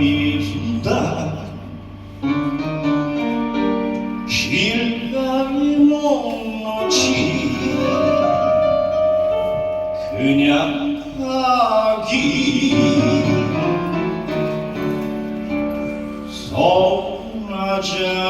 밤이다. 길가의 못지. 그냥 가기. 서운하자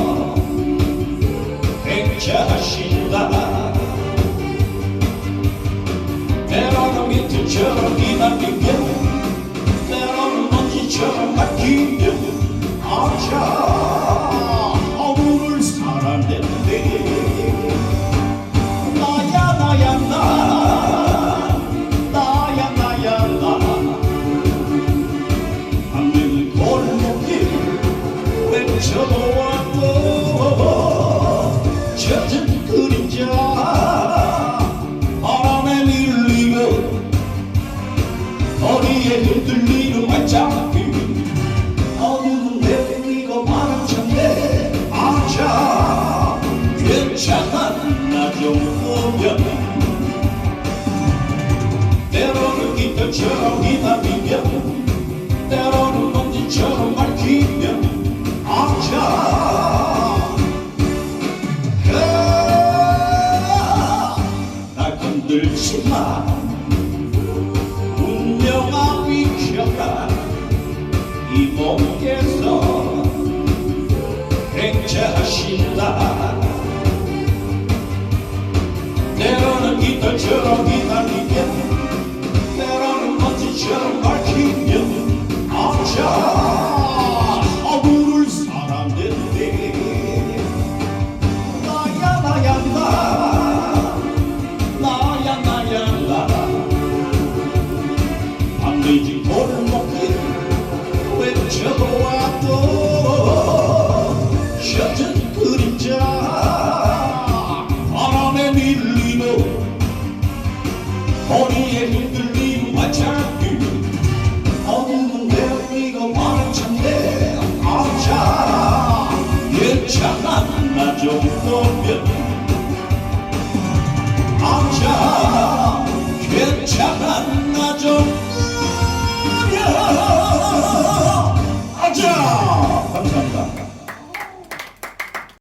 백자하신다 때로는 밑을처럼 기 기다리며 때로는 먼지처럼 밝히면 아차. 날 건들지 마 운명아 비켜라 이목에서 행차하신다. 때로는 깃털처럼 기다리며 먼지처럼 밝히면 아차 어부를 사람들인데 나야 나야 나 나야 나야 나 밤늦은 골목길 외쳐보아도 젖은 그림자 바람에 밀리고 거리에 흔들리는 발자 또 바른 참내 아차. 나좀 아차 괜찮한 나좀 떠면. 아차!